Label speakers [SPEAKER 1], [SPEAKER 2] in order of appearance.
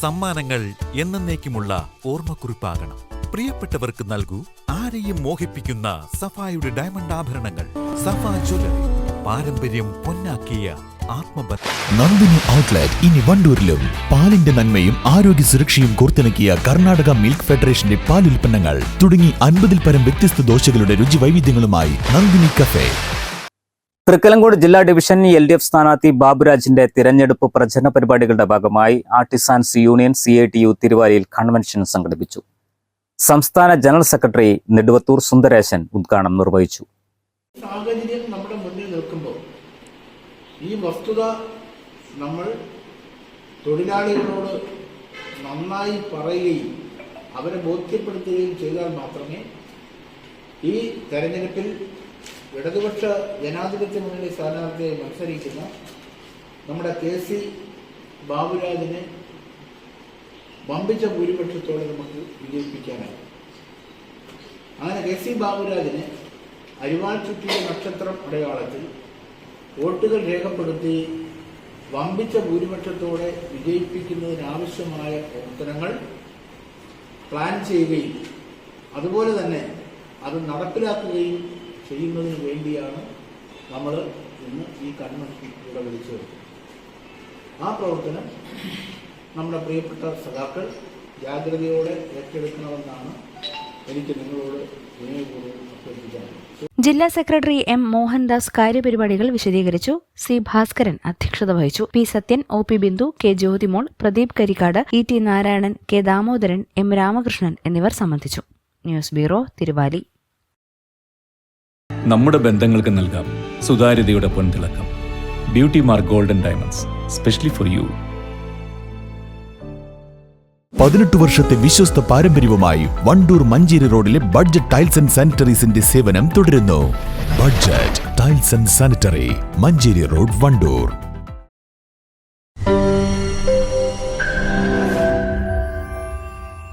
[SPEAKER 1] സമ്മാനങ്ങൾ എന്നേക്കുമുള്ള ഓർമ്മക്കുറിപ്പാകണം. പ്രിയപ്പെട്ടവർക്ക് നൽകൂ ആരെയും മോഹിപ്പിക്കുന്ന സഫായുടെ ഡയമണ്ട് ആഭരണങ്ങൾ. സഫാ ജ്വല്ലറി പാരമ്പര്യം പൊന്നാക്കിയ
[SPEAKER 2] നന്ദിനി ഔട്ട്ലെറ്റ് ഇനി വണ്ടൂരിലും. പാലിന്റെ നന്മയും ആരോഗ്യ സുരക്ഷയും കോർത്തിണക്കിയ കർണാടക മിൽക്ക് ഫെഡറേഷന്റെ പാലുൽപ്പന്നങ്ങൾ. തുടങ്ങി അൻപതിൽ പരം വ്യത്യസ്ത ദോശകളുടെ രുചി വൈവിധ്യങ്ങളുമായി നന്ദിനി കഫേ.
[SPEAKER 3] തൃക്കലങ്കോട് ജില്ലാ ഡിവിഷൻ എൽ ഡി എഫ് സ്ഥാനാർത്ഥി ബാബുരാജിന്റെ തിരഞ്ഞെടുപ്പ് പ്രചരണ പരിപാടികളുടെ ഭാഗമായി artisans union C I T U തിരുവാലിയിൽ convention സംഘടിപ്പിച്ചു. സംസ്ഥാന ജനറൽ സെക്രട്ടറി നെടുവത്തൂർ സുന്ദരേശൻ ഉദ്ഘാടനം നിർവഹിച്ചു.
[SPEAKER 4] സാഹചര്യം നമ്മുടെ മുന്നിൽ നിൽക്കുമ്പോൾ ഈ വസ്തുത നമ്മൾ തൊഴിലാളികളോട് നന്നായി പറയുകയും അവരെ ബോധ്യപ്പെടുത്തുകയും ചെയ്താൽ മാത്രമേ ഈ തെരഞ്ഞെടുപ്പിൽ ഇടതുപക്ഷ ജനാധിപത്യ മുന്നണി സ്ഥാനാർത്ഥിയായി മത്സരിക്കുന്ന നമ്മുടെ കെ സി ബാബുരാജിനെ വമ്പിച്ച ഭൂരിപക്ഷത്തോടെ നമുക്ക് വിജയിപ്പിക്കാനായി. അങ്ങനെ കെ സി ബാബുരാജിനെ അരിവാൾ ചുറ്റിയ നക്ഷത്രം അടയാളത്തിൽ വോട്ടുകൾ രേഖപ്പെടുത്തി വമ്പിച്ച ഭൂരിപക്ഷത്തോടെ വിജയിപ്പിക്കുന്നതിനാവശ്യമായ പ്രവർത്തനങ്ങൾ പ്ലാൻ ചെയ്യുകയും അതുപോലെ തന്നെ അത് നടപ്പിലാക്കുകയും ചെയ്യുന്നതിന് വേണ്ടിയാണ് നമ്മൾ ഇന്ന് ഈ കൺവെൻഷൻ ഇവിടെ വിളിച്ചു ആ പ്രവർത്തനം നമ്മുടെ പ്രിയപ്പെട്ട സഖാക്കൾ ജാഗ്രതയോടെ ഏറ്റെടുക്കണമെന്നാണ് എനിക്ക് നിങ്ങളോട്
[SPEAKER 5] ജില്ലാ സെക്രട്ടറി എം മോഹൻദാസ് കാര്യപരിപാടികൾ വിശദീകരിച്ചു. സി ഭാസ്കരൻ അധ്യക്ഷത വഹിച്ചു. P Sathyan O P Bindu K Jyothimol Pradeep Karikkad E T Narayanan K Damodaran M Ramakrishnan എന്നിവർ സംബന്ധിച്ചു. News bureau Thiruvali.
[SPEAKER 6] നമ്മുടെ ബന്ധങ്ങൾക്ക് നൽകാം. സുതാര്യതയുടെ പൊൻതിളക്കം. Beauty mark golden diamonds specially for you
[SPEAKER 2] പതിനെട്ട് വർഷത്തെ വിശ്വസ്ത പാരമ്പര്യവുമായി വണ്ടൂർ മഞ്ചേരി റോഡിലെ ബഡ്ജറ്റ് ടൈൽസ് ആൻഡ് സാനിറ്ററീസിന്റെ സേവനം തുടരുന്നു. Budget tiles and sanitary Manjeri road Wandoor.